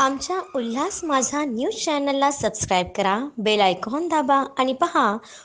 आमच्या उल्हास माझा न्यूज चॅनलला सबस्क्राईब करा बेल आयकॉन दाबा आणि पहा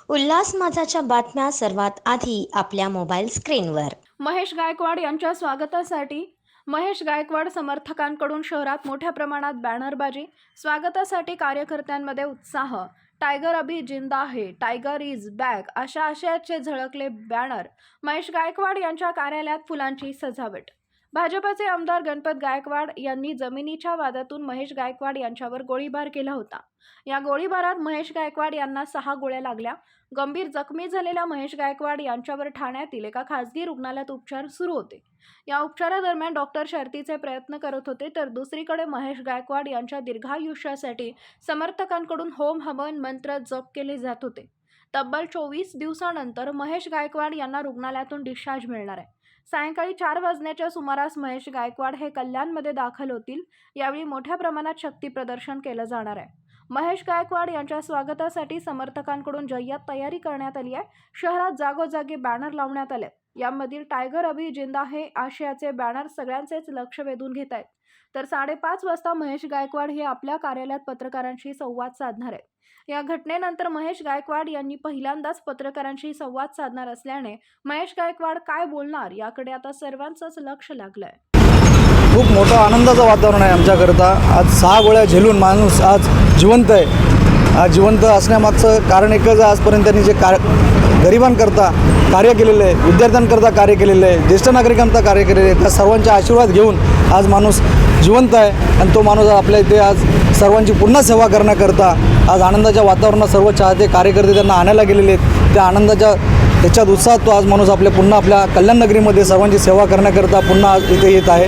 उल्हास माझाच्या बातम्या सर्वात आधी आपल्या मोबाईल स्क्रीनवर. महेश गायकवाड यांच्या स्वागतासाठी महेश गायकवाड समर्थकांकडून शहरात मोठ्या प्रमाणात बॅनरबाजी स्वागतासाठी कार्यकर्त्यांमध्ये उत्साह टायगर अभि जिंदा आहे टायगर इज बॅक अशा आशयाचे झळकले बॅनर. महेश गायकवाड यांच्या कार्यालयात फुलांची सजावट भाजपचे आमदार गणपत गायकवाड यांनी जमिनीच्या वादातून महेश गायकवाड यांच्यावर गोळीबार केला होता. या गोळीबारात महेश गायकवाड यांना सहा गोळ्या लागल्या. गंभीर जखमी झालेल्या महेश गायकवाड यांच्यावर ठाण्यातील एका खासगी रुग्णालयात उपचार सुरू होते. या उपचारादरम्यान डॉक्टर शर्तीचे प्रयत्न करत होते तर दुसरीकडे महेश गायकवाड यांच्या दीर्घायुष्यासाठी समर्थकांकडून होम हवन मंत्र जप केले जात होते. तब्बल चोवीस दिवसानंतर महेश गायकवाड यांना रुग्णालयातून डिस्चार्ज मिळणार आहे. सायंकाळी चार वाजण्याच्या सुमारास महेश गायकवाड हे कल्याणमध्ये दाखल होतील. यावेळी मोठ्या प्रमाणात शक्ती प्रदर्शन केलं जाणार आहे. महेश गायकवाड यांच्या स्वागतासाठी समर्थकांकडून जय्यत तयारी करण्यात आली आहे. शहरात जागोजागी बॅनर लावण्यात आले. यामधील टायगर अभि जिंदा हे आशयाचे बॅनर सगळ्यांचेच लक्ष वेधून घेत आहेत. तर साडेपाच वाजता महेश गायकवाड हे आपल्या कार्यालयात पत्रकारांशी संवाद साधणार आहेत. या घटनेनंतर महेश गायकवाड यांनी पहिल्यांदाच पत्रकारांशी संवाद साधणार असल्याने महेश गायकवाड काय बोलणार याकडे आता सर्वांचंच लक्ष लागलंय. खूप मोठं आनंदाचं वातावरण आहे आमच्याकरता. आज सहा गोळ्या झेलून माणूस आज जिवंत आहे. आज जिवंत असण्यामागचं कारण एकच आहे आजपर्यंत त्यांनी जे कार गरिबांकरता कार्य केलेलं आहे विद्यार्थ्यांकरता कार्य केलेलं आहे ज्येष्ठ नागरिकांचा कार्य केलेलं आहे त्या सर्वांचे आशीर्वाद घेऊन आज माणूस जिवंत आहे आणि तो माणूस आपल्या इथे आज सर्वांची पुन्हा सेवा करण्याकरता आज आनंदाच्या वातावरणात सर्व चाहते कार्यकर्ते त्यांना आणायला गेलेले आहेत. त्या आनंदाच्या त्याच्यात उत्साहात तो आज माणूस आपल्या पुन्हा आपल्या कल्याण नगरीमध्ये सर्वांची सेवा करण्याकरता पुन्हा आज इथे येत आहे.